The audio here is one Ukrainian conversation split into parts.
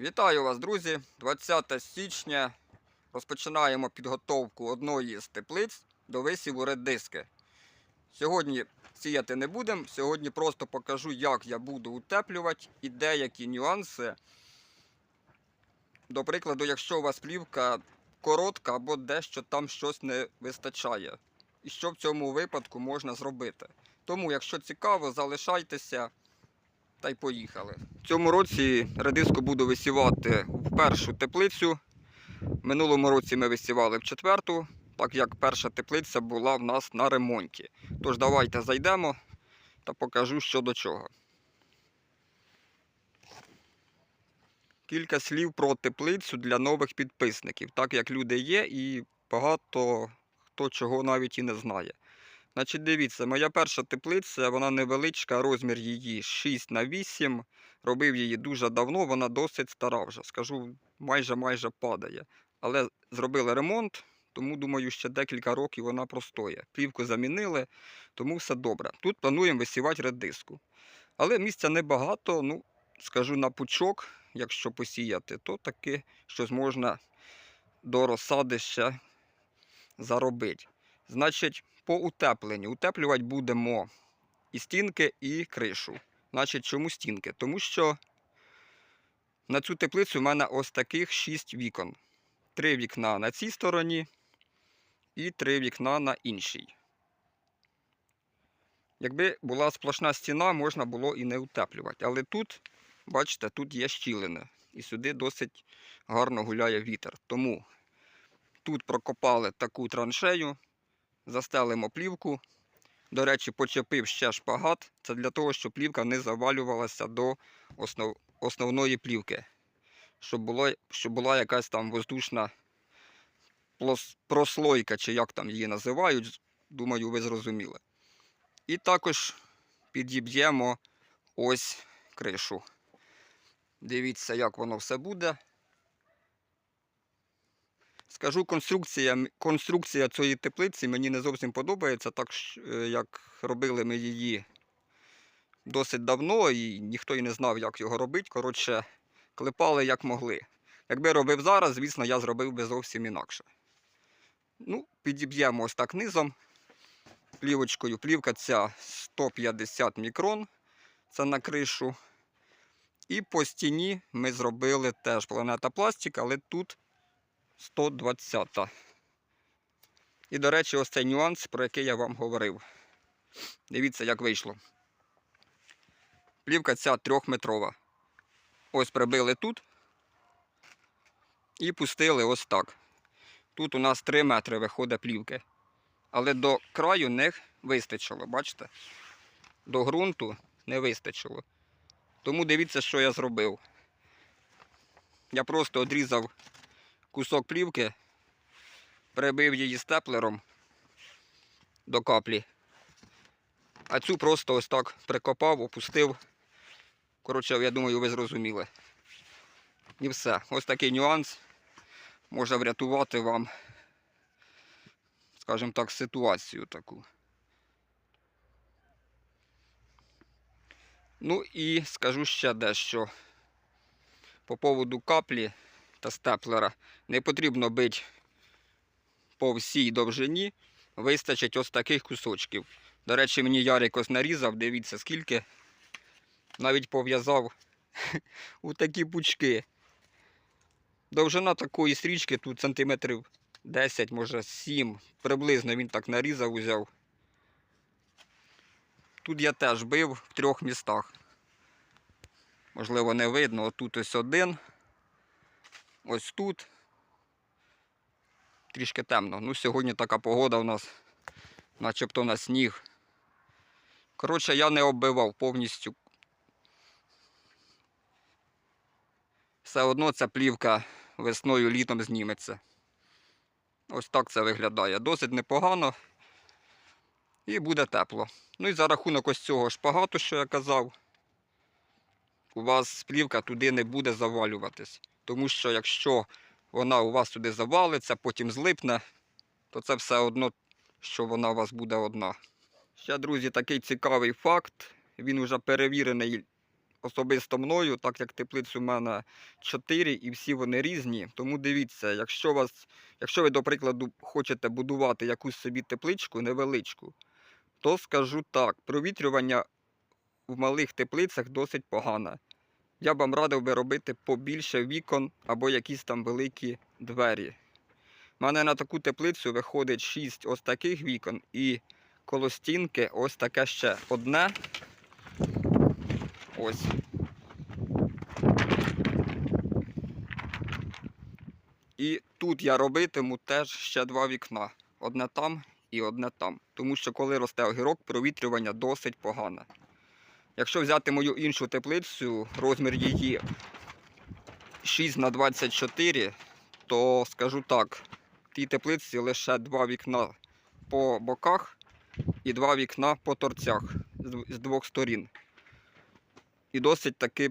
Вітаю вас, друзі! 20 січня розпочинаємо підготовку одної з теплиць до висіву редиски. Сьогодні сіяти не будемо, сьогодні просто покажу, як я буду утеплювати і деякі нюанси. До прикладу, якщо у вас плівка коротка або дещо там щось не вистачає. І що в цьому випадку можна зробити. Тому, якщо цікаво, залишайтеся та й поїхали. В цьому році редиску буду висівати в першу теплицю. Минулому році ми висівали в четверту, так як перша теплиця була в нас на ремонті. Тож давайте зайдемо та покажу, що до чого. Кілька слів про теплицю для нових підписників, так як люди є і багато хто чого навіть і не знає. Значить, дивіться, моя перша теплиця, вона невеличка, розмір її 6 на 8. Робив її дуже давно, вона досить стара вже. Скажу, майже майже падає. Але зробили ремонт, тому думаю, ще декілька років вона простоє. Плівку замінили, тому все добре. Тут плануємо висівати редиску. Але місця небагато, ну, скажу на пучок, якщо посіяти, то таки щось можна до розсади ще заробити. Значить, по утепленню. Утеплювати будемо і стінки, і кришу. Значить, чому стінки? Тому що на цю теплицю в мене ось таких 6 вікон. Три вікна на цій стороні і три вікна на іншій. Якби була сплошна стіна, можна було і не утеплювати. Але тут, бачите, тут є щілини. І сюди досить гарно гуляє вітер. Тому тут прокопали таку траншею, застелимо плівку. До речі, почепив ще шпагат. Це для того, щоб плівка не завалювалася до основ... основної плівки. Щоб, було... щоб була якась там воздушна плос- прослойка, чи як там її називають. Думаю, ви зрозуміли. І також підіб'ємо ось кришу. Дивіться, як воно все буде. Скажу, конструкція, конструкція цієї теплиці мені не зовсім подобається, так е, як робили ми її досить давно, і ніхто і не знав, як його робити. Коротше, клепали як могли. Якби робив зараз, звісно, я зробив би зовсім інакше. Ну, підіб'ємо ось так низом. Плівочкою. Плівка ця 150 мікрон. Це на кришу. І по стіні ми зробили теж планета пластик, але тут 120. І, до речі, ось цей нюанс, про який я вам говорив. Дивіться, як вийшло. Плівка ця трьохметрова. Ось прибили тут і пустили ось так. Тут у нас 3 метри виходить плівки. Але до краю не вистачило, бачите? До ґрунту не вистачило. Тому дивіться, що я зробив. Я просто одрізав кусок плівки, прибив її степлером до каплі. А цю просто ось так прикопав, опустив. Коротше, я думаю, ви зрозуміли. І все. Ось такий нюанс може врятувати вам, скажімо так, ситуацію таку. Ну і скажу ще дещо по поводу каплі та степлера. Не потрібно бити по всій довжині, вистачить ось таких кусочків. До речі, мені Ярик ось нарізав, дивіться скільки. Навіть пов'язав у такі пучки. Довжина такої стрічки тут сантиметрів 10, може 7. Приблизно він так нарізав, узяв. Тут я теж бив в трьох містах. Можливо, не видно. Отут ось один. Ось тут. Трішки темно. Ну, сьогодні така погода у нас, начебто на сніг. Коротше, я не оббивав повністю. Все одно ця плівка весною літом зніметься. Ось так це виглядає. Досить непогано. І буде тепло. Ну і за рахунок ось цього шпагату, що я казав, у вас плівка туди не буде завалюватись. Тому що якщо вона у вас туди завалиться, потім злипне, то це все одно, що вона у вас буде одна. Ще, друзі, такий цікавий факт. Він вже перевірений особисто мною, так як теплиць у мене 4 і всі вони різні. Тому дивіться, якщо, вас, якщо ви, до прикладу, хочете будувати якусь собі тепличку невеличку, то скажу так, провітрювання в малих теплицях досить погане. Я б вам радив би робити побільше вікон або якісь там великі двері. У мене на таку теплицю виходить 6 ось таких вікон і коло стінки ось таке ще одне. Ось. І тут я робитиму теж ще два вікна. Одне там і одне там. Тому що коли росте огірок, провітрювання досить погане. Якщо взяти мою іншу теплицю, розмір її 6 на 24, то скажу так, в тій теплиці лише два вікна по боках і два вікна по торцях з двох сторін. І досить таки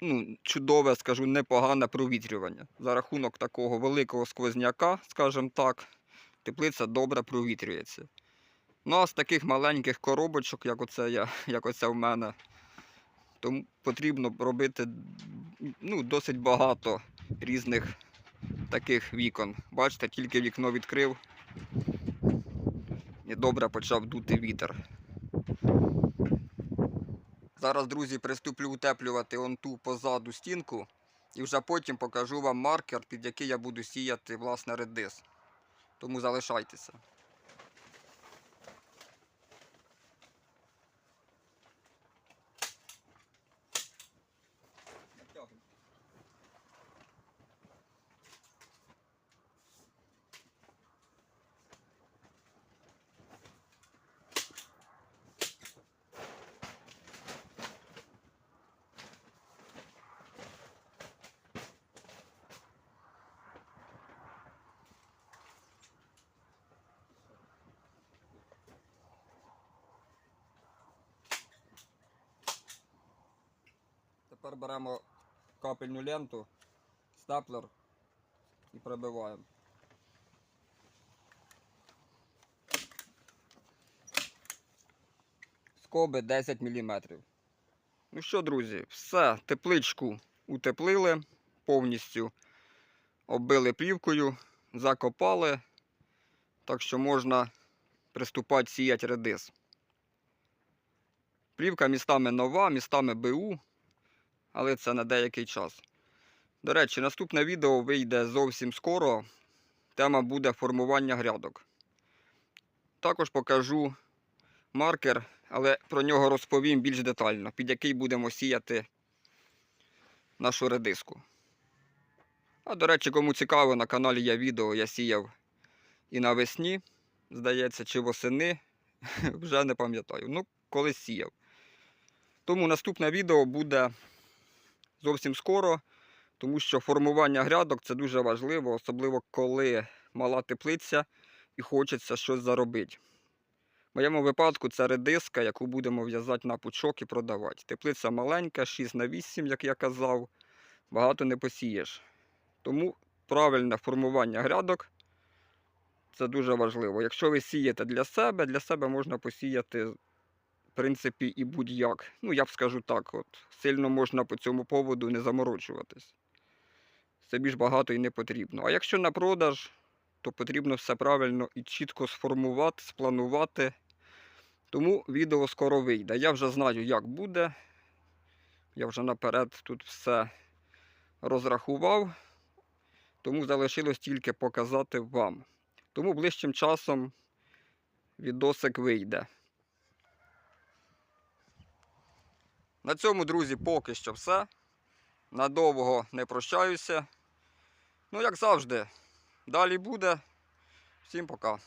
ну, чудове, скажу, непогане провітрювання. За рахунок такого великого сквозняка, скажімо так, теплиця добре провітрюється. Ну а з таких маленьких коробочок, як оце, я, як оце в мене, тому потрібно робити ну, досить багато різних таких вікон. Бачите, тільки вікно відкрив і добре почав дути вітер. Зараз, друзі, приступлю утеплювати он ту позаду стінку і вже потім покажу вам маркер, під який я буду сіяти власне редис. Тому залишайтеся. Тепер беремо капельну ленту, степлер і пробиваємо. Скоби 10 мм. Ну що, друзі, все, тепличку утеплили повністю, оббили плівкою, закопали, так що можна приступати сіяти редис. Плівка містами нова, містами БУ але це на деякий час. До речі, наступне відео вийде зовсім скоро. Тема буде формування грядок. Також покажу маркер, але про нього розповім більш детально, під який будемо сіяти нашу редиску. А до речі, кому цікаво, на каналі є відео, я сіяв і навесні, здається, чи восени, вже не пам'ятаю. Ну, колись сіяв. Тому наступне відео буде зовсім скоро, тому що формування грядок це дуже важливо, особливо коли мала теплиця і хочеться щось заробити. В моєму випадку це редиска, яку будемо в'язати на пучок і продавати. Теплиця маленька, 6 на 8, як я казав, багато не посієш. Тому правильне формування грядок це дуже важливо. Якщо ви сієте для себе, для себе можна посіяти в принципі, і будь-як. Ну, я б скажу так, от, сильно можна по цьому поводу не заморочуватись. Це більш багато і не потрібно. А якщо на продаж, то потрібно все правильно і чітко сформувати, спланувати. Тому відео скоро вийде. Я вже знаю, як буде. Я вже наперед тут все розрахував. Тому залишилось тільки показати вам. Тому ближчим часом відосик вийде. На цьому, друзі, поки що все. Надовго не прощаюся. Ну, як завжди, далі буде. Всім пока.